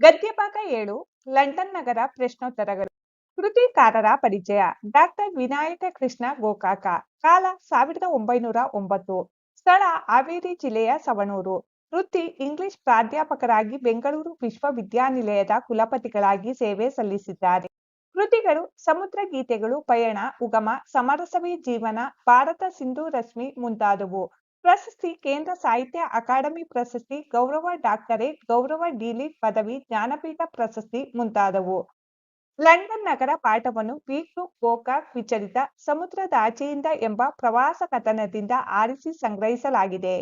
ಗದ್ಯಭಾಗ ಏಳು, ಲಂಡನ್ ನಗರ ಪ್ರಶ್ನೋತ್ತರಗಳು. ಕೃತಿಕಾರರ ಪರಿಚಯ, ಡಾಕ್ಟರ್ ವಿನಾಯಕ ಕೃಷ್ಣ ಗೋಕಾಕ, ಕಾಲ ಸಾವಿರದ ಒಂಬೈನೂರ ಒಂಬತ್ತು, ಸ್ಥಳ ಹಾವೇರಿ ಜಿಲ್ಲೆಯ ಸವಣೂರು. ವೃತ್ತಿ, ಇಂಗ್ಲಿಷ್ ಪ್ರಾಧ್ಯಾಪಕರಾಗಿ ಬೆಂಗಳೂರು ವಿಶ್ವವಿದ್ಯಾನಿಲಯದ ಕುಲಪತಿಗಳಾಗಿ ಸೇವೆ ಸಲ್ಲಿಸಿದ್ದಾರೆ. ಕೃತಿಗಳು, ಸಮುದ್ರ ಗೀತೆಗಳು, ಪಯಣ, ಉಗಮ, ಸಮರಸವೇ ಜೀವನ, ಭಾರತ ಸಿಂಧು ರಶ್ಮಿ ಮುಂತಾದವು. ಪ್ರಶಸ್ತಿ ಕೇಂದ್ರ ಸಾಹಿತ್ಯ ಅಕಾಡೆಮಿ ಪ್ರಶಸ್ತಿ, ಗೌರವ ಡಾಕ್ಟರೇಟ್, ಗೌರವ ಡಿಲಿಟ್ ಪದವಿ, ಜ್ಞಾನಪೀಠ ಪ್ರಶಸ್ತಿ ಮುಂತಾದವು. ಲಂಡನ್ ನಗರ ಪಾಠವನ್ನು ಪೀಟು ಗೋಕಾಕ್ ವಿಚಲಿತ ಸಮುದ್ರದಾಚೆಯಿಂದ ಎಂಬ ಪ್ರವಾಸ ಕಥನದಿಂದ ಆರಿಸಿ ಸಂಗ್ರಹಿಸಲಾಗಿದೆ.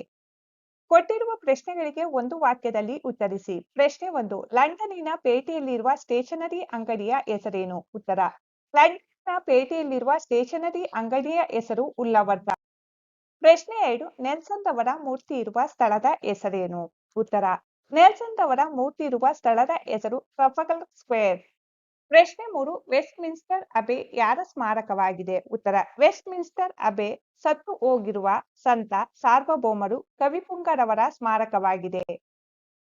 ಕೊಟ್ಟಿರುವ ಪ್ರಶ್ನೆಗಳಿಗೆ ಒಂದು ವಾಕ್ಯದಲ್ಲಿ ಉತ್ತರಿಸಿ. ಪ್ರಶ್ನೆ ಒಂದು, ಲಂಡನ್ನಿನ ಪೇಟೆಯಲ್ಲಿರುವ ಸ್ಟೇಷನರಿ ಅಂಗಡಿಯ ಹೆಸರೇನು? ಉತ್ತರ ಲಂಡನ್ನ ಪೇಟೆಯಲ್ಲಿರುವ ಸ್ಟೇಷನರಿ ಅಂಗಡಿಯ ಹೆಸರು ಉಲ್ಲವರ್ಧ ಪ್ರಶ್ನೆ ಎರಡು ನೆಲ್ಸನ್ ರವರ ಮೂರ್ತಿ ಇರುವ ಸ್ಥಳದ ಹೆಸರೇನು? ಉತ್ತರ ನೆಲ್ಸನ್ ರವರ ಮೂರ್ತಿ ಇರುವ ಸ್ಥಳದ ಹೆಸರು ಟ್ರಫಗಲ್ ಸ್ಕ್ವೇರ್. ಪ್ರಶ್ನೆ ಮೂರು ವೆಸ್ಟ್ ಮಿನ್ಸ್ಟರ್ ಅಬೆ ಯಾರ ಸ್ಮಾರಕವಾಗಿದೆ? ಉತ್ತರ ವೆಸ್ಟ್ ಮಿನ್ಸ್ಟರ್ ಅಬೆ ಸತ್ತು ಹೋಗಿರುವ ಸಂತ ಸಾರ್ವಭೌಮರು ಕವಿಪುಂಗರವರ ಸ್ಮಾರಕವಾಗಿದೆ.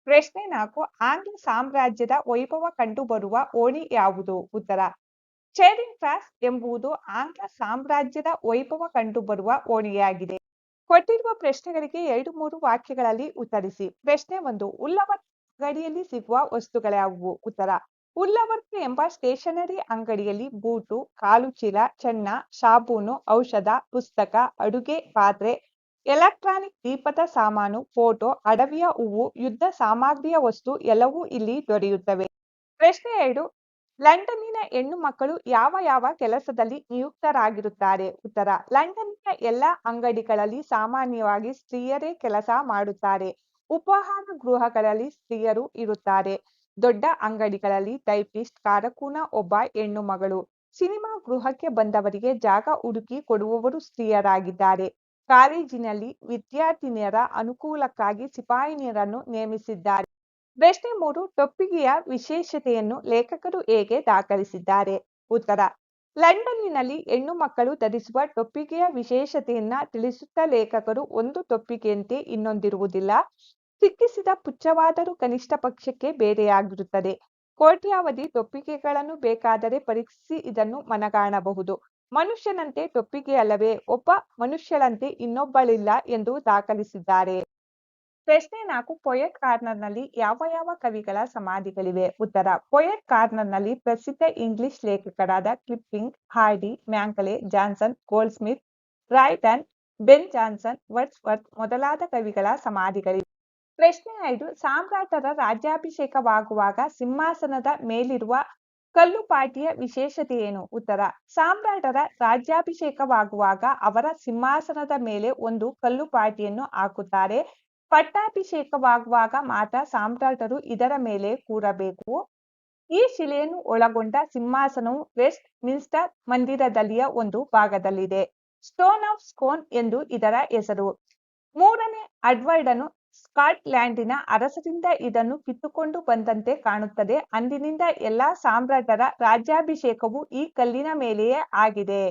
ಪ್ರಶ್ನೆ ನಾಲ್ಕು, ಆಂಗ್ಲ ಸಾಮ್ರಾಜ್ಯದ ವೈಭವ ಕಂಡುಬರುವ ಓಣಿ ಯಾವುದು? ಉತ್ತರ ಚೇರಿಂಗ್ ಕ್ರಾಸ್ ಎಂಬುದು ಆಂಗ್ಲ ಸಾಮ್ರಾಜ್ಯದ ವೈಭವ ಕಂಡುಬರುವ ಓಣಿಯಾಗಿದೆ. ಕೊಟ್ಟಿರುವ ಪ್ರಶ್ನೆಗಳಿಗೆ ಎರಡು ಮೂರು ವಾಕ್ಯಗಳಲ್ಲಿ ಉತ್ತರಿಸಿ. ಪ್ರಶ್ನೆ ಒಂದು ಉಲ್ಲವರ್ತ ಅಂಗಡಿಯಲ್ಲಿ ಸಿಗುವ ವಸ್ತುಗಳ್ಯಾವುವು? ಉತ್ತರ, ಉಲ್ಲವರ್ತ ಎಂಬ ಸ್ಟೇಷನರಿ ಅಂಗಡಿಯಲ್ಲಿ ಬೂಟು, ಕಾಲು ಚೀಲ, ಚೆನ್ನ, ಸಾಬೂನು, ಔಷಧ, ಪುಸ್ತಕ, ಅಡುಗೆ, ಪಾತ್ರೆ, ಎಲೆಕ್ಟ್ರಾನಿಕ್ ದೀಪದ ಸಾಮಾನು, ಫೋಟೋ, ಅಡವಿಯ ಹೂವು, ಯುದ್ಧ ಸಾಮಗ್ರಿಯ ವಸ್ತು ಎಲ್ಲವೂ ಇಲ್ಲಿ ದೊರೆಯುತ್ತವೆ. ಪ್ರಶ್ನೆ ಎರಡು ಲಂಡನ್ನಿನ ಹೆಣ್ಣು ಮಕ್ಕಳು ಯಾವ ಯಾವ ಕೆಲಸದಲ್ಲಿ ನಿಯುಕ್ತರಾಗಿರುತ್ತಾರೆ? ಉತ್ತರ, ಲಂಡನ್ನಿನ ಎಲ್ಲ ಅಂಗಡಿಗಳಲ್ಲಿ ಸಾಮಾನ್ಯವಾಗಿ ಸ್ತ್ರೀಯರೇ ಕೆಲಸ ಮಾಡುತ್ತಾರೆ. ಉಪಹಾರ ಗೃಹಗಳಲ್ಲಿ ಸ್ತ್ರೀಯರು ಇರುತ್ತಾರೆ. ದೊಡ್ಡ ಅಂಗಡಿಗಳಲ್ಲಿ ಟೈಪಿಸ್ಟ್, ಕಾರಕೂನ ಒಬ್ಬ ಹೆಣ್ಣು ಮಗಳು. ಸಿನಿಮಾ ಗೃಹಕ್ಕೆ ಬಂದವರಿಗೆ ಜಾಗ ಹುಡುಕಿ ಕೊಡುವವರು ಸ್ತ್ರೀಯರಾಗಿದ್ದಾರೆ. ಕಾಲೇಜಿನಲ್ಲಿ ವಿದ್ಯಾರ್ಥಿನಿಯರ ಅನುಕೂಲಕ್ಕಾಗಿ ಸಿಪಾಯಿನಿಯರನ್ನು ನೇಮಿಸಿದ್ದಾರೆ. ಪ್ರಶ್ನೆ ಮೂರು ಟೊಪ್ಪಿಗೆಯ ವಿಶೇಷತೆಯನ್ನು ಲೇಖಕರು ಹೇಗೆ ದಾಖಲಿಸಿದ್ದಾರೆ? ಉತ್ತರ ಲಂಡನ್ನಿನಲ್ಲಿ ಹೆಣ್ಣು ಮಕ್ಕಳು ಧರಿಸುವ ಟೊಪ್ಪಿಗೆಯ ವಿಶೇಷತೆಯನ್ನ ತಿಳಿಸುತ್ತಾ ಲೇಖಕರು ಒಂದು ಟೊಪ್ಪಿಗೆಯಂತೆ ಇನ್ನೊಂದಿರುವುದಿಲ್ಲ. ಸಿಕ್ಕಿಸಿದ ಪುಚ್ಚವಾದರೂ ಕನಿಷ್ಠ ಪಕ್ಷಕ್ಕೆ ಬೇರೆಯಾಗಿರುತ್ತದೆ. ಕೋಟ್ಯಾವಧಿ ಟೊಪ್ಪಿಗೆಗಳನ್ನು ಬೇಕಾದರೆ ಪರೀಕ್ಷಿಸಿ ಇದನ್ನು ಮನಗಾಣಬಹುದು. ಮನುಷ್ಯನಂತೆ ಟೊಪ್ಪಿಗೆ ಅಲ್ಲವೇ, ಒಬ್ಬ ಮನುಷ್ಯಳಂತೆ ಇನ್ನೊಬ್ಬಳಿಲ್ಲ ಎಂದು ದಾಖಲಿಸಿದ್ದಾರೆ. ಪ್ರಶ್ನೆ ನಾಲ್ಕು ಪೊಯೆಟ್ ಕಾರ್ನರ್ನಲ್ಲಿ ಯಾವ ಯಾವ ಕವಿಗಳ ಸಮಾಧಿಗಳಿವೆ? ಉತ್ತರ, ಪೊಯೆಟ್ ಕಾರ್ನರ್ನಲ್ಲಿ ಪ್ರಸಿದ್ಧ ಇಂಗ್ಲಿಷ್ ಲೇಖಕರಾದ ಕ್ಲಿಪ್ಪಿಂಗ್, ಹಾರ್ಡಿ, ಮ್ಯಾಂಕಲೆ, ಜಾನ್ಸನ್ ಗೋಲ್ಡ್ ಸ್ಮಿತ್ ರಾಯ್ಟನ್, ಬೆನ್ ಜಾನ್ಸನ್, ವರ್ಡ್ಸ್ವರ್ತ್ ಮೊದಲಾದ ಕವಿಗಳ ಸಮಾಧಿಗಳಿವೆ. ಪ್ರಶ್ನೆ ಐದು, ಸಾಮ್ರಾಟರ ರಾಜ್ಯಾಭಿಷೇಕವಾಗುವಾಗ ಸಿಂಹಾಸನದ ಮೇಲಿರುವ ಕಲ್ಲುಪಾಟಿಯ ವಿಶೇಷತೆ ಏನು? ಉತ್ತರ, ಸಾಮ್ರಾಟರ ರಾಜ್ಯಾಭಿಷೇಕವಾಗುವಾಗ ಅವರ ಸಿಂಹಾಸನದ ಮೇಲೆ ಒಂದು ಕಲ್ಲುಪಾಟಿಯನ್ನು ಹಾಕುತ್ತಾರೆ. ಪಟ್ಟಾಭಿಷೇಕವಾಗುವಾಗ ಮಾತ್ರ ಸಾಮ್ರಾಟರು ಇದರ ಮೇಲೆ ಕೂರಬೇಕು. ಈ ಶಿಲೆಯನ್ನು ಒಳಗೊಂಡ ಸಿಂಹಾಸನವು ವೆಸ್ಟ್ ಮಿನ್ಸ್ಟರ್ ಮಂದಿರದಲ್ಲಿಯ ಒಂದು ಭಾಗದಲ್ಲಿದೆ. ಸ್ಟೋನ್ ಆಫ್ ಸ್ಕೋನ್ ಎಂದು ಇದರ ಹೆಸರು. ಮೂರನೇ ಅಡ್ವರ್ಡ್ ಅನ್ನು ಸ್ಕಾಟ್ಲ್ಯಾಂಡಿನ ಅರಸರಿಂದ ಇದನ್ನು ಕಿತ್ತುಕೊಂಡು ಬಂದಂತೆ ಕಾಣುತ್ತದೆ. ಅಂದಿನಿಂದ ಎಲ್ಲಾ ಸಾಮ್ರಾಟರ ರಾಜ್ಯಾಭಿಷೇಕವು ಈ ಕಲ್ಲಿನ ಮೇಲೆಯೇ ಆಗಿದೆ.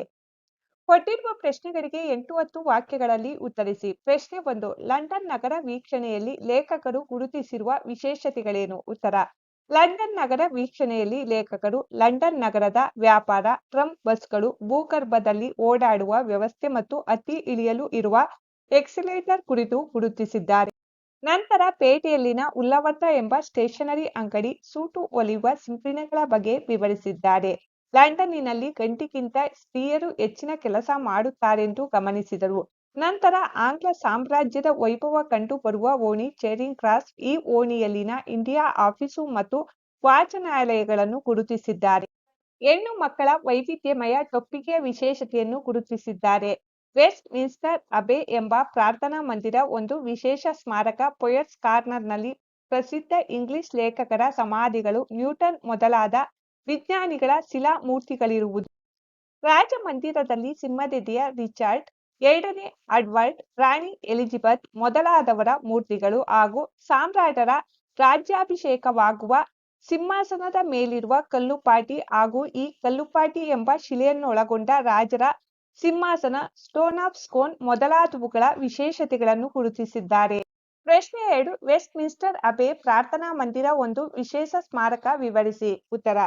ಕೊಟ್ಟಿರುವ ಪ್ರಶ್ನೆಗಳಿಗೆ ಎಂಟು ಹತ್ತು ವಾಕ್ಯಗಳಲ್ಲಿ ಉತ್ತರಿಸಿ. ಪ್ರಶ್ನೆ ಒಂದು, ಲಂಡನ್ ನಗರ ವೀಕ್ಷಣೆಯಲ್ಲಿ ಲೇಖಕರು ಗುರುತಿಸಿರುವ ವಿಶೇಷತೆಗಳೇನು? ಉತ್ತರ, ಲಂಡನ್ ನಗರ ವೀಕ್ಷಣೆಯಲ್ಲಿ ಲೇಖಕರು ಲಂಡನ್ ನಗರದ ವ್ಯಾಪಾರ, ಟ್ರಂಪ್ ಬಸ್ಗಳು, ಭೂಗರ್ಭದಲ್ಲಿ ಓಡಾಡುವ ವ್ಯವಸ್ಥೆ ಮತ್ತು ಅತಿ ಇಳಿಯಲು ಇರುವ ಎಕ್ಸಿಲೇಟರ್ ಕುರಿತು ಗುರುತಿಸಿದ್ದಾರೆ. ನಂತರ ಪೇಟೆಯಲ್ಲಿನ ಉಲ್ಲವರ್ತ ಎಂಬ ಸ್ಟೇಷನರಿ ಅಂಗಡಿ ಸೂಟು ಒಲಿಯುವ ಸಿಂಪರಣೆಗಳ ಬಗ್ಗೆ ವಿವರಿಸಿದ್ದಾರೆ. ಲಂಡನ್ನಿನಲ್ಲಿ ಗಂಟಿಗಿಂತ ಸ್ತ್ರೀಯರು ಹೆಚ್ಚಿನ ಕೆಲಸ ಮಾಡುತ್ತಾರೆಂದು ಗಮನಿಸಿದರು. ನಂತರ ಆಂಗ್ಲ ಸಾಮ್ರಾಜ್ಯದ ವೈಭವ ಕಂಡು ಬರುವ ಓಣಿ ಚೇರಿಂಗ್ ಕ್ರಾಸ್ ಈ ಓಣಿಯಲ್ಲಿನ ಇಂಡಿಯಾ ಆಫೀಸು ಮತ್ತು ವಾಚನಾಲಯಗಳನ್ನು ಗುರುತಿಸಿದ್ದಾರೆ. ಹೆಣ್ಣು ಮಕ್ಕಳ ವೈವಿಧ್ಯಮಯ ಟೊಪ್ಪಿಗೆಯ ವಿಶೇಷತೆಯನ್ನು ಗುರುತಿಸಿದ್ದಾರೆ. ವೆಸ್ಟ್ ಮಿನ್ಸ್ಟರ್ ಅಬೆ ಎಂಬ ಪ್ರಾರ್ಥನಾ ಮಂದಿರ ಒಂದು ವಿಶೇಷ ಸ್ಮಾರಕ ಪೊಯಟ್ಸ್ ಕಾರ್ನರ್ನಲ್ಲಿ ಪ್ರಸಿದ್ಧ ಇಂಗ್ಲಿಷ್ ಲೇಖಕರ ಸಮಾಧಿಗಳು ನ್ಯೂಟನ್ ಮೊದಲಾದ ವಿಜ್ಞಾನಿಗಳ ಶಿಲಾ ಮೂರ್ತಿಗಳಿರುವುದು ರಾಜಮಂದಿರದಲ್ಲಿ ಸಿಂಹದೆದೆಯ ರಿಚರ್ಡ್, ಎರಡನೇ ಅಡ್ವರ್ಡ್, ರಾಣಿ ಎಲಿಜಬೆತ್ ಮೊದಲಾದವರ ಮೂರ್ತಿಗಳು ಹಾಗೂ ಸಾಮ್ರಾಟರ ರಾಜ್ಯಾಭಿಷೇಕವಾಗುವ ಸಿಂಹಾಸನದ ಮೇಲಿರುವ ಕಲ್ಲುಪಾಟಿ ಹಾಗೂ ಈ ಕಲ್ಲುಪಾಟಿ ಎಂಬ ಶಿಲೆಯನ್ನೊಳಗೊಂಡ ರಾಜರ ಸಿಂಹಾಸನ ಸ್ಟೋನ್ ಆಫ್ ಸ್ಕೋನ್ ಮೊದಲಾದವುಗಳ ವಿಶೇಷತೆಗಳನ್ನು ಗುರುತಿಸಿದ್ದಾರೆ. ಪ್ರಶ್ನೆ ಎರಡು ವೆಸ್ಟ್ ಮಿನ್ಸ್ಟರ್ ಅಬೆ ಪ್ರಾರ್ಥನಾ ಮಂದಿರ ಒಂದು ವಿಶೇಷ ಸ್ಮಾರಕ ವಿವರಿಸಿ. ಉತ್ತರ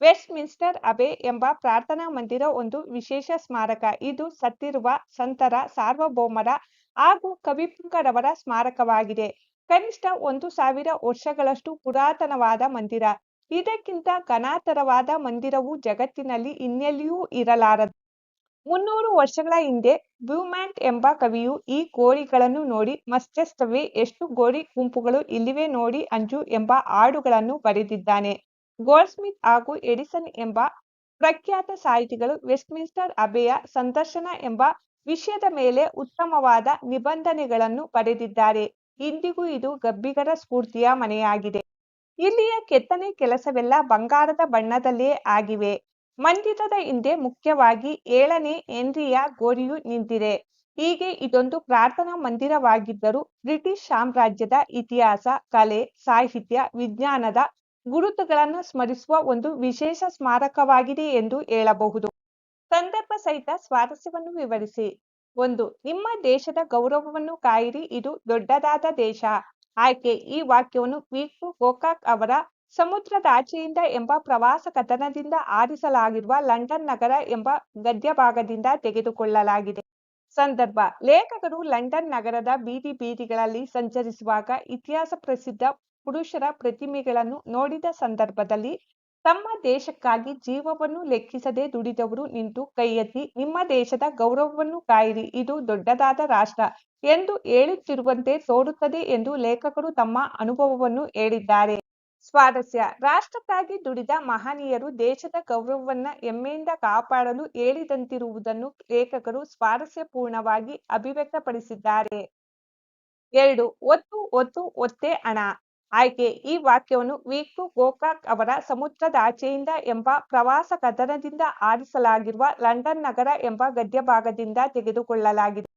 ವೆಸ್ಟ್ ಮಿನ್ಸ್ಟರ್ ಅಬೆ ಎಂಬ ಪ್ರಾರ್ಥನಾ ಮಂದಿರ ಒಂದು ವಿಶೇಷ ಸ್ಮಾರಕ. ಇದು ಸತ್ತಿರುವ ಸಂತರ ಸಾರ್ವಭೌಮರ ಹಾಗೂ ಕವಿಪುಂಕರವರ ಸ್ಮಾರಕವಾಗಿದೆ. ಕನಿಷ್ಠ ಒಂದು ಸಾವಿರ ವರ್ಷಗಳಷ್ಟು ಪುರಾತನವಾದ ಮಂದಿರ. ಇದಕ್ಕಿಂತ ಘನಾತರವಾದ ಮಂದಿರವು ಜಗತ್ತಿನಲ್ಲಿ ಇನ್ನೆಲ್ಲಿಯೂ ಇರಲಾರದು ಮುನ್ನೂರು ವರ್ಷಗಳ ಹಿಂದೆ ಬ್ಯೂಮ್ಯಾಂಟ್ ಎಂಬ ಕವಿಯು ಈ ಗೋರಿಗಳನ್ನು ನೋಡಿ ಮಸ್ತೆಸ್ತವೆ ಎಷ್ಟು ಗೋರಿ ಗುಂಪುಗಳು ಇಲ್ಲಿವೆ ನೋಡಿ ಅಂಜು ಎಂಬ ಹಾಡುಗಳನ್ನು ಬರೆದಿದ್ದಾನೆ. ಗೋಲ್ಡ್ಸ್ಮಿತ್ ಹಾಗೂ ಎಡಿಸನ್ ಎಂಬ ಪ್ರಖ್ಯಾತ ಸಾಹಿತಿಗಳು ವೆಸ್ಟ್ಮಿನ್ಸ್ಟರ್ ಅಬೆಯ ಸಂದರ್ಶನ ಎಂಬ ವಿಷಯದ ಮೇಲೆ ಉತ್ತಮವಾದ ನಿಬಂಧನೆಗಳನ್ನು ಬರೆದಿದ್ದಾರೆ. ಇಂದಿಗೂ ಇದು ಗಬ್ಬಿಗರ ಸ್ಫೂರ್ತಿಯ ಮನೆಯಾಗಿದೆ. ಇಲ್ಲಿಯ ಕೆತ್ತನೆ ಕೆಲಸವೆಲ್ಲ ಬಂಗಾರದ ಬಣ್ಣದಲ್ಲೇ ಆಗಿವೆ. ಮಂದಿರದ ಹಿಂದೆ ಮುಖ್ಯವಾಗಿ ಏಳನೇ ಹೆನ್ರಿಯ ಗೋರಿಯು ನಿಂತಿದೆ. ಹೀಗೆ ಇದೊಂದು ಪ್ರಾರ್ಥನಾ ಮಂದಿರವಾಗಿದ್ದರೂ ಬ್ರಿಟಿಷ್ ಸಾಮ್ರಾಜ್ಯದ ಇತಿಹಾಸ, ಕಲೆ, ಸಾಹಿತ್ಯ, ವಿಜ್ಞಾನದ ಗುರುತುಗಳನ್ನು ಸ್ಮರಿಸುವ ಒಂದು ವಿಶೇಷ ಸ್ಮಾರಕವಾಗಿದೆ ಎಂದು ಹೇಳಬಹುದು. ಸಂದರ್ಭ ಸಹಿತ ಸ್ವಾರಸ್ಯವನ್ನು ವಿವರಿಸಿ. ಒಂದು, ನಿಮ್ಮ ದೇಶದ ಗೌರವವನ್ನು ಕಾಯಿರಿ, ಇದು ದೊಡ್ಡದಾದ ದೇಶ. ಆಯ್ಕೆ, ಈ ವಾಕ್ಯವನ್ನು ವಿಕ್ಟು ಗೋಕಾಕ್ ಅವರ ಸಮುದ್ರದಾಚೆಯಿಂದ ಎಂಬ ಪ್ರವಾಸ ಕಥನದಿಂದ ಆರಿಸಲಾಗಿರುವ ಲಂಡನ್ ನಗರ ಎಂಬ ಗದ್ಯ ಭಾಗದಿಂದ ತೆಗೆದುಕೊಳ್ಳಲಾಗಿದೆ. ಸಂದರ್ಭ, ಲೇಖಕರು ಲಂಡನ್ ನಗರದ ಬೀದಿ ಬೀದಿಗಳಲ್ಲಿ ಸಂಚರಿಸುವಾಗ ಇತಿಹಾಸ ಪ್ರಸಿದ್ಧ ಪುರುಷರ ಪ್ರತಿಮೆಗಳನ್ನು ನೋಡಿದ ಸಂದರ್ಭದಲ್ಲಿ, ತಮ್ಮ ದೇಶಕ್ಕಾಗಿ ಜೀವವನ್ನು ಲೆಕ್ಕಿಸದೆ ದುಡಿದವರು ನಿಂತು ಕೈ ಎತ್ತಿ ನಿಮ್ಮ ದೇಶದ ಗೌರವವನ್ನು ಕಾಯಿರಿ, ಇದು ದೊಡ್ಡದಾದ ರಾಷ್ಟ್ರ ಎಂದು ಹೇಳುತ್ತಿರುವಂತೆ ತೋರುತ್ತದೆ ಎಂದು ಲೇಖಕರು ತಮ್ಮ ಅನುಭವವನ್ನು ಹೇಳಿದ್ದಾರೆ. ಸ್ವಾರಸ್ಯ. ರಾಷ್ಟ್ರಕ್ಕಾಗಿ ದುಡಿದ ಮಹನೀಯರು ದೇಶದ ಗೌರವವನ್ನ ಹೆಮ್ಮೆಯಿಂದ ಕಾಪಾಡಲು ಹೇಳಿದಂತಿರುವುದನ್ನು ಲೇಖಕರು ಸ್ವಾರಸ್ಯಪೂರ್ಣವಾಗಿ ಅಭಿವ್ಯಕ್ತಪಡಿಸಿದ್ದಾರೆ. ಎರಡು, ಒತ್ತು ಒತ್ತು, ಒತ್ತೆ ಹಣ ಆಯ್ಕೆ, ಈ ವಾಕ್ಯವನ್ನು ವಿಕ್ಟು ಗೋಕಾಕ್ ಅವರ ಸಮುದ್ರದ ಆಚೆಯಿಂದ ಎಂಬ ಪ್ರವಾಸ ಕಥನದಿಂದ ಆರಿಸಲಾಗಿರುವ ಲಂಡನ್ ನಗರ ಎಂಬ ಗದ್ಯ ಭಾಗದಿಂದ ತೆಗೆದುಕೊಳ್ಳಲಾಗಿದೆ.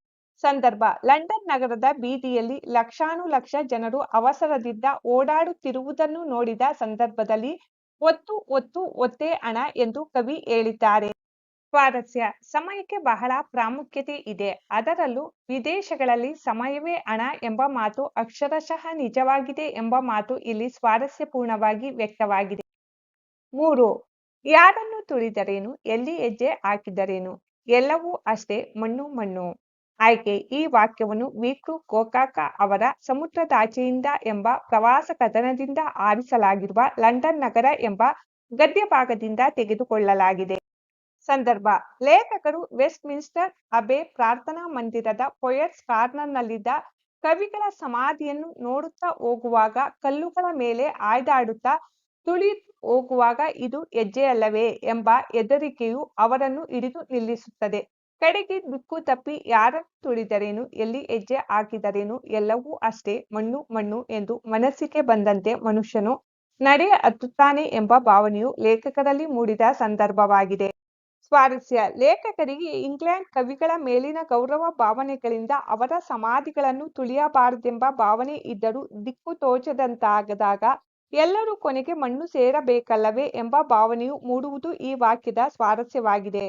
ಸಂದರ್ಭ. ಲಂಡನ್ ನಗರದ ಬೀದಿಯಲ್ಲಿ ಲಕ್ಷಾನುಲಕ್ಷ ಜನರು ಅವಸರದಿಂದ ಓಡಾಡುತ್ತಿರುವುದನ್ನು ನೋಡಿದ ಸಂದರ್ಭದಲ್ಲಿ ಒತ್ತು ಒತ್ತು, ಒತ್ತೇ ಹಣ ಎಂದು ಕವಿ ಹೇಳಿದ್ದಾರೆ. ಸ್ವಾರಸ್ಯ. ಸಮಯಕ್ಕೆ ಬಹಳ ಪ್ರಾಮುಖ್ಯತೆ ಇದೆ. ಅದರಲ್ಲೂ ವಿದೇಶಗಳಲ್ಲಿ ಸಮಯವೇ ಹಣ ಎಂಬ ಮಾತು ಅಕ್ಷರಶಃ ನಿಜವಾಗಿದೆ ಎಂಬ ಮಾತು ಇಲ್ಲಿ ಸ್ವಾರಸ್ಯಪೂರ್ಣವಾಗಿ ವ್ಯಕ್ತವಾಗಿದೆ. ಮೂರು. ಯಾರನ್ನು ತುಳಿದರೇನು? ಎಲ್ಲಿ ಹೆಜ್ಜೆ ಹಾಕಿದರೇನು? ಎಲ್ಲವೂ ಅಷ್ಟೇ ಮಣ್ಣು ಮಣ್ಣು. ಆಯ್ಕೆ ಈ ವಾಕ್ಯವನ್ನು ವಿಕ್ರು ಗೋಕಾಕ ಅವರ ಸಮುದ್ರದಾಚೆಯಿಂದ ಎಂಬ ಪ್ರವಾಸ ಕಥನದಿಂದ ಆರಿಸಲಾಗಿರುವ ಲಂಡನ್ ನಗರ ಎಂಬ ಗದ್ಯ ಭಾಗದಿಂದ ತೆಗೆದುಕೊಳ್ಳಲಾಗಿದೆ. ಸಂದರ್ಭ, ಲೇಖಕರು ವೆಸ್ಟ್ ಮಿನ್ಸ್ಟರ್ ಅಬೆ ಪ್ರಾರ್ಥನಾ ಮಂದಿರದ ಪೊಯಟ್ಸ್ ಕಾರ್ನರ್ನಲ್ಲಿದ್ದ ಕವಿಗಳ ಸಮಾಧಿಯನ್ನು ನೋಡುತ್ತಾ ಹೋಗುವಾಗ ಕಲ್ಲುಗಳ ಮೇಲೆ ಆಯ್ದಾಡುತ್ತಾ ತುಳಿದು ಹೋಗುವಾಗ ಇದು ಹೆಜ್ಜೆಯಲ್ಲವೇ ಎಂಬ ಹೆದರಿಕೆಯು ಅವರನ್ನು ಹಿಡಿದು ನಿಲ್ಲಿಸುತ್ತದೆ. ಕಡೆಗೆ ದಿಕ್ಕು ತಪ್ಪಿ ಯಾರ ತುಳಿದರೇನು, ಎಲ್ಲಿ ಹೆಜ್ಜೆ ಹಾಕಿದರೇನು, ಎಲ್ಲವೂ ಅಷ್ಟೇ ಮಣ್ಣು ಮಣ್ಣು ಎಂದು ಮನಸ್ಸಿಗೆ ಬಂದಂತೆ ಮನುಷ್ಯನು ನಡೆ ಹತ್ತುತ್ತಾನೆ ಎಂಬ ಭಾವನೆಯು ಲೇಖಕರಲ್ಲಿ ಮೂಡಿದ ಸಂದರ್ಭವಾಗಿದೆ. ಸ್ವಾರಸ್ಯ. ಲೇಖಕರಿಗೆ ಇಂಗ್ಲೆಂಡ್ ಕವಿಗಳ ಮೇಲಿನ ಗೌರವ ಭಾವನೆಗಳಿಂದ ಅವರ ಸಮಾಧಿಗಳನ್ನು ತುಳಿಯಬಾರದೆಂಬ ಭಾವನೆ ಇದ್ದರೂ ದಿಕ್ಕು ತೋಚದಂತಾಗದಾಗ ಎಲ್ಲರೂ ಕೊನೆಗೆ ಮಣ್ಣು ಸೇರಬೇಕಲ್ಲವೇ ಎಂಬ ಭಾವನೆಯು ಮೂಡುವುದು ಈ ವಾಕ್ಯದ ಸ್ವಾರಸ್ಯವಾಗಿದೆ.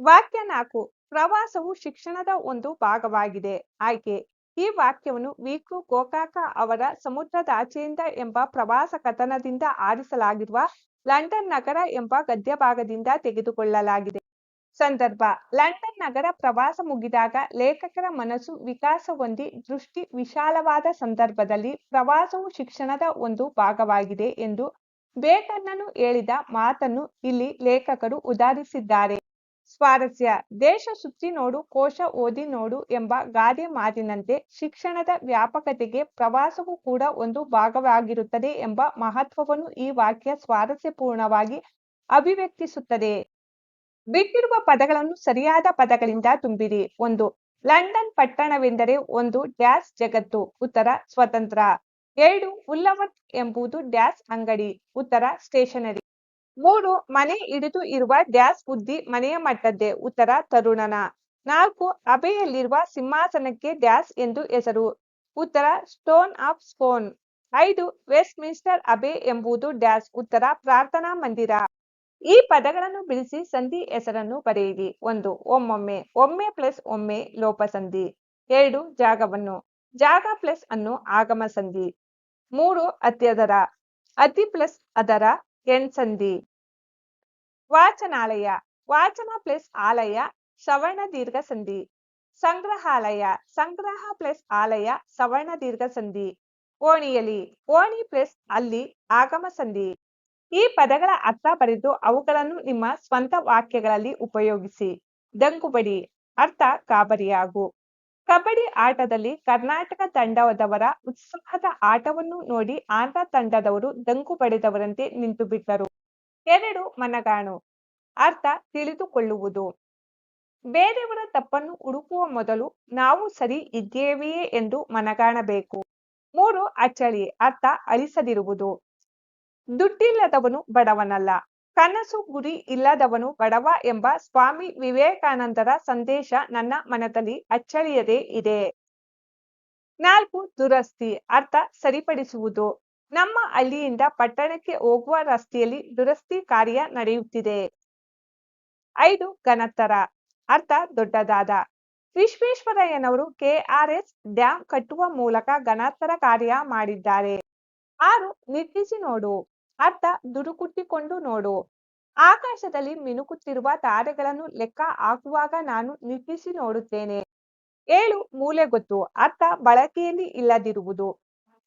ವಾಕ್ಯ ನಾಲ್ಕು. ಪ್ರವಾಸವು ಶಿಕ್ಷಣದ ಒಂದು ಭಾಗವಾಗಿದೆ. ಆಯ್ಕೆ, ಈ ವಾಕ್ಯವನ್ನು ವೀಕು ಗೋಕಾಕ ಅವರ ಸಮುದ್ರದಾಚೆಯಿಂದ ಎಂಬ ಪ್ರವಾಸ ಕಥನದಿಂದ ಆರಿಸಲಾಗಿರುವ ಲಂಡನ್ ನಗರ ಎಂಬ ಗದ್ಯ ಭಾಗದಿಂದ ತೆಗೆದುಕೊಳ್ಳಲಾಗಿದೆ. ಸಂದರ್ಭ, ಲಂಡನ್ ನಗರ ಪ್ರವಾಸ ಮುಗಿದಾಗ ಲೇಖಕರ ಮನಸ್ಸು ವಿಕಾಸ ಹೊಂದಿ ದೃಷ್ಟಿ ವಿಶಾಲವಾದ ಸಂದರ್ಭದಲ್ಲಿ ಪ್ರವಾಸವು ಶಿಕ್ಷಣದ ಒಂದು ಭಾಗವಾಗಿದೆ ಎಂದು ಬೇಕನ್ನನು ಹೇಳಿದ ಮಾತನ್ನು ಇಲ್ಲಿ ಲೇಖಕರು ಉದಾಹರಿಸಿದ್ದಾರೆ. ಸ್ವಾರಸ್ಯ. ದೇಶ ಸುತ್ತಿ ನೋಡು, ಕೋಶ ಓದಿ ನೋಡು ಎಂಬ ಗಾದೆ ಮಾತಿನಂತೆ ಶಿಕ್ಷಣದ ವ್ಯಾಪಕತೆಗೆ ಪ್ರವಾಸವು ಕೂಡ ಒಂದು ಭಾಗವಾಗಿರುತ್ತದೆ ಎಂಬ ಮಹತ್ವವನ್ನು ಈ ವಾಕ್ಯ ಸ್ವಾರಸ್ಯಪೂರ್ಣವಾಗಿ ಅಭಿವ್ಯಕ್ತಿಸುತ್ತದೆ. ಬಿಟ್ಟಿರುವ ಪದಗಳನ್ನು ಸರಿಯಾದ ಪದಗಳಿಂದ ತುಂಬಿರಿ. ಒಂದು, ಲಂಡನ್ ಪಟ್ಟಣವೆಂದರೆ ಒಂದು ಡ್ಯಾಶ್ ಜಗತ್ತು. ಉತ್ತರ, ಸ್ವತಂತ್ರ. ಎರಡು, ಉಲ್ಲವತ್ ಎಂಬುದು ಡ್ಯಾಶ್ ಅಂಗಡಿ. ಉತ್ತರ, ಸ್ಟೇಷನರಿ. ಮೂರು, ಮನೆ ಹಿಡಿದು ಇರುವ ಡ್ಯಾಸ್ ಬುದ್ಧಿ ಮನೆಯ ಮಟ್ಟದ್ದೇ. ಉತ್ತರ, ತರುಣನ. ನಾಲ್ಕು, ಅಬೆಯಲ್ಲಿರುವ ಸಿಂಹಾಸನಕ್ಕೆ ಡ್ಯಾಶ್ ಎಂದು ಹೆಸರು. ಉತ್ತರ, ಸ್ಟೋನ್ ಆಫ್ ಸ್ಪೋನ್. ಐದು ವೆಸ್ಟ್ ಮಿನಿಸ್ಟರ್ ಅಬೆ ಎಂಬುದು ಡ್ಯಾಶ್ ಉತ್ತರ, ಪ್ರಾರ್ಥನಾ ಮಂದಿರ. ಈ ಪದಗಳನ್ನು ಬಿಡಿಸಿ ಸಂಧಿ ಹೆಸರನ್ನು ಬರೆಯಿರಿ. ಒಂದು, ಒಮ್ಮೊಮ್ಮೆ. ಒಮ್ಮೆ ಪ್ಲಸ್ ಒಮ್ಮೆ ಲೋಪಸಂಧಿ. ಎರಡು, ಜಾಗವನ್ನು. ಜಾಗ ಪ್ಲಸ್ ಅನ್ನು ಆಗಮ ಸಂಧಿ ಮೂರು, ಅತ್ಯದರ. ಅತಿ ಪ್ಲಸ್ ಅದರ. ಎಣ್ಸಂಧಿ ವಾಚನಾಲಯ, ವಾಚನ ಪ್ಲಸ್ ಆಲಯ, ಸವರ್ಣ ದೀರ್ಘ ಸಂಧಿ. ಸಂಗ್ರಹಾಲಯ, ಸಂಗ್ರಹ ಪ್ಲಸ್ ಆಲಯ, ಸವರ್ಣ ದೀರ್ಘ ಸಂಧಿ. ಓಣಿಯಲಿ, ಓಣಿ ಪ್ಲಸ್ ಅಲ್ಲಿ ಆಗಮ ಸಂಧಿ. ಈ ಪದಗಳ ಅರ್ಥ ಬರೆದು ಅವುಗಳನ್ನು ನಿಮ್ಮ ಸ್ವಂತ ವಾಕ್ಯಗಳಲ್ಲಿ ಉಪಯೋಗಿಸಿ. ದಂಗುಬಡಿ, ಅರ್ಥ ಗಾಬರಿಯಾಗು. ಕಬಡ್ಡಿ ಆಟದಲ್ಲಿ ಕರ್ನಾಟಕ ತಂಡದವರ ಉತ್ಸಾಹದ ಆಟವನ್ನು ನೋಡಿ ಆಂಧ್ರ ತಂಡದವರು ದಂಗು ಪಡೆದವರಂತೆ ನಿಂತು ಬಿಟ್ಟರು ಎರಡು ಮನಗಾಣು. ಅರ್ಥ ತಿಳಿದುಕೊಳ್ಳುವುದು. ಬೇರೆಯವರ ತಪ್ಪನ್ನು ಹುಡುಕುವ ಮೊದಲು ನಾವು ಸರಿ ಇದ್ದೇವೆಯೇ ಎಂದು ಮನಗಾಣಬೇಕು. ಮೂರು ಅಚ್ಚಳಿ. ಅರ್ಥ ಅಳಿಸದಿರುವುದು. ದುಡ್ಡಿಲ್ಲದವನು ಬಡವನಲ್ಲ. ಕನಸು ಗುರಿ ಇಲ್ಲದವನು ಬಡವ ಎಂಬ ಸ್ವಾಮಿ ವಿವೇಕಾನಂದರ ಸಂದೇಶ ನನ್ನ ಮನದಲ್ಲಿ ಅಚ್ಚಳಿಯದೇ ಇದೆ. ನಾಲ್ಕು, ದುರಸ್ತಿ. ಅರ್ಥ ಸರಿಪಡಿಸುವುದು. ನಮ್ಮ ಹಳ್ಳಿಯಿಂದ ಪಟ್ಟಣಕ್ಕೆ ಹೋಗುವ ರಸ್ತೆಯಲ್ಲಿ ದುರಸ್ತಿ ಕಾರ್ಯ ನಡೆಯುತ್ತಿದೆ. ಐದು, ಘನತ್ತರ. ಅರ್ಥ ದೊಡ್ಡದಾದ. ವಿಶ್ವೇಶ್ವರಯ್ಯನವರು ಕೆಆರ್ಎಸ್ ಡ್ಯಾಂ ಕಟ್ಟುವ ಮೂಲಕ ಘನತ್ತರ ಕಾರ್ಯ ಮಾಡಿದ್ದಾರೆ. ಆರು ನಿಟ್ಟಿಸಿ ನೋಡು. ಅರ್ಥ ದುಡುಕುಟ್ಟಿಕೊಂಡು ನೋಡು. ಆಕಾಶದಲ್ಲಿ ಮಿನುಕುತ್ತಿರುವ ತಾರೆಗಳನ್ನು ಲೆಕ್ಕ ಹಾಕುವಾಗ ನಾನು ನಿಟ್ಟಿಸಿ ನೋಡುತ್ತೇನೆ. ಏಳು, ಮೂಲೆ ಗೊತ್ತು. ಅರ್ಥ ಬಳಕೆಯಲ್ಲಿ ಇಲ್ಲದಿರುವುದು.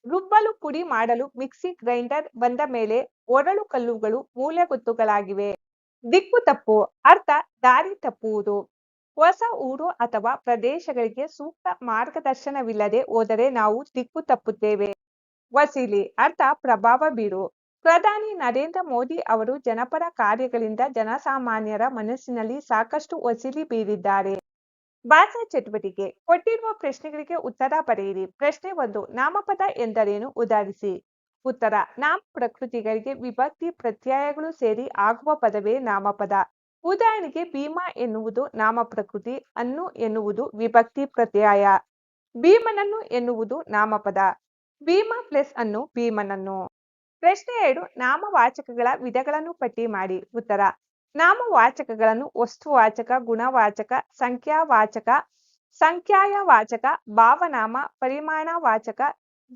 ರುಬ್ಬಲು ಪುಡಿ ಮಾಡಲು ಮಿಕ್ಸಿ ಗ್ರೈಂಡರ್ ಬಂದ ಮೇಲೆ ಒರಳು ಕಲ್ಲುಗಳು ಮೂಲೆ ಗೊತ್ತುಗಳಾಗಿವೆ. ದಿಕ್ಕು ತಪ್ಪು. ಅರ್ಥ ದಾರಿ ತಪ್ಪುವುದು. ಹೊಸ ಊರು ಅಥವಾ ಪ್ರದೇಶಗಳಿಗೆ ಸೂಕ್ತ ಮಾರ್ಗದರ್ಶನವಿಲ್ಲದೆ ಹೋದರೆ ನಾವು ದಿಕ್ಕು ತಪ್ಪುತ್ತೇವೆ. ವಸೀಲಿ. ಅರ್ಥ ಪ್ರಭಾವ ಬೀರು. ಪ್ರಧಾನಿ ನರೇಂದ್ರ ಮೋದಿ ಅವರು ಜನಪರ ಕಾರ್ಯಗಳಿಂದ ಜನಸಾಮಾನ್ಯರ ಮನಸ್ಸಿನಲ್ಲಿ ಸಾಕಷ್ಟು ವಸೀಲಿ ಬೀರಿದ್ದಾರೆ. ಭಾಷಾ ಚಟುವಟಿಕೆ, ಕೊಟ್ಟಿರುವ ಪ್ರಶ್ನೆಗಳಿಗೆ ಉತ್ತರ ಬರೆಯಿರಿ ಪ್ರಶ್ನೆ ಒಂದು, ನಾಮಪದ ಎಂದರೇನು? ಉದಾಹರಿಸಿ, ಉತ್ತರ, ನಾಮ ಪ್ರಕೃತಿಗಳಿಗೆ ವಿಭಕ್ತಿ ಪ್ರತ್ಯಯಗಳು ಸೇರಿ ಆಗುವ ಪದವೇ ನಾಮಪದ. ಉದಾಹರಣೆಗೆ, ಭೀಮಾ ಎನ್ನುವುದು ನಾಮ ಪ್ರಕೃತಿ, ಅನ್ನು ಎನ್ನುವುದು ವಿಭಕ್ತಿ ಪ್ರತ್ಯಯ. ಭೀಮನನ್ನು ಎನ್ನುವುದು ನಾಮಪದ. ಭೀಮಾ ಪ್ಲಸ್ ಅನ್ನು ಭೀಮನನ್ನು. ಪ್ರಶ್ನೆ ಎರಡು, ನಾಮವಾಚಕಗಳ ವಿಧಗಳನ್ನು ಪಟ್ಟಿ ಮಾಡಿ. ಉತ್ತರ, ನಾಮವಾಚಕಗಳನ್ನು ವಸ್ತುವಾಚಕ, ಗುಣವಾಚಕ, ಸಂಖ್ಯಾವಾಚಕ, ಸಂಖ್ಯಾಯವಾಚಕ, ಭಾವನಾಮ ಪರಿಮಾಣ ವಾಚಕ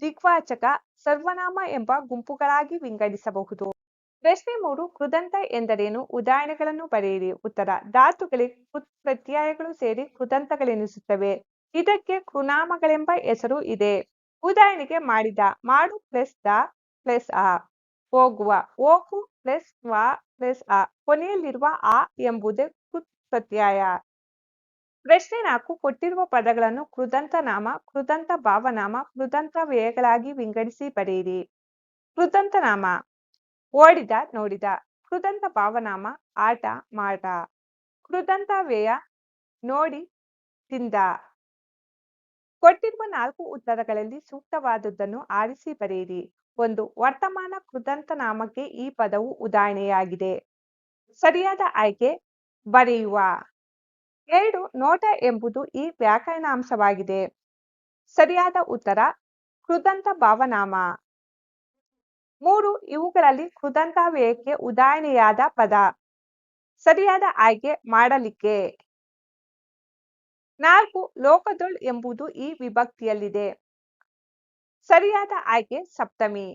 ದಿಗ್ವಾಚಕ, ಸರ್ವನಾಮ ಎಂಬ ಗುಂಪುಗಳಾಗಿ ವಿಂಗಡಿಸಬಹುದು. ಪ್ರಶ್ನೆ ಮೂರು, ಕೃದಂತ ಎಂದರೇನು? ಉದಾಹರಣೆಗಳನ್ನು ಬರೆಯಿರಿ. ಉತ್ತರ ಧಾತುಗಳಿಗೆ ಕೃತ್ ಪ್ರತ್ಯಯಗಳು ಸೇರಿ ಕೃದಂತಗಳೆನಿಸುತ್ತವೆ. ಇದಕ್ಕೆ ಕೃನಾಮಗಳೆಂಬ ಹೆಸರು ಇದೆ. ಉದಾಹರಣೆಗೆ ಮಾಡಿದ, ಮಾಡು ಪ್ಲಸ್ ದ ಪ್ಲಸ್ ಆ ಹೋಗುವ, ಹೋಗು ಪ್ಲಸ್ ವ ಪ್ಲಸ್ ಆ ಕೊನೆಯಲ್ಲಿರುವ ಆ ಎಂಬುದೇ ಪ್ರತ್ಯಯ ಪ್ರಶ್ನೆ ನಾಲ್ಕು, ಕೊಟ್ಟಿರುವ ಪದಗಳನ್ನು ಕೃದಂತ ನಾಮ, ಕೃದಂತ ಭಾವನಾಮ, ಕೃದಂತ ವ್ಯಯಗಳಾಗಿ ವಿಂಗಡಿಸಿ ಬರೆಯಿರಿ. ಕೃದಂತ ನಾಮ. ಓಡಿದ, ನೋಡಿದ. ಕೃದಂತ ಭಾವನಾಮ, ಆಟ, ಮಾಟ. ಕೃದಂತ ವ್ಯಯ, ನೋಡಿ, ತಿಂದ. ಕೊಟ್ಟಿರುವ ನಾಲ್ಕು ಉತ್ತರಗಳಲ್ಲಿ ಸೂಕ್ತವಾದದ್ದನ್ನು ಆರಿಸಿ ಬರೆಯಿರಿ. ಒಂದು ವರ್ತಮಾನ ಕೃದಂತ ನಾಮಕ್ಕೆ ಈ ಪದವು ಉದಾಹರಣೆಯಾಗಿದೆ. ಸರಿಯಾದ ಆಯ್ಕೆ ಬರೆಯುವ. ಎರಡು, ನೋಟ ಎಂಬುದು ಈ ವ್ಯಾಕರಣಾಂಶವಾಗಿದೆ. ಸರಿಯಾದ ಉತ್ತರ ಕೃದಂತ ಭಾವನಾಮ. ಮೂರು, ಇವುಗಳಲ್ಲಿ ಕೃದಂತ ವ್ಯಯಕ್ಕೆ ಉದಾಹರಣೆಯಾದ ಪದ. ಸರಿಯಾದ ಆಯ್ಕೆ ಮಾಡಲಿಕ್ಕೆ. ನಾಲ್ಕು, ಲೋಕದೊಳ್ ಎಂಬುದು ಈ ವಿಭಕ್ತಿಯಲ್ಲಿದೆ. ಸರಿಯಾದ ಆಯ್ಕೆ ಸಪ್ತಮಿ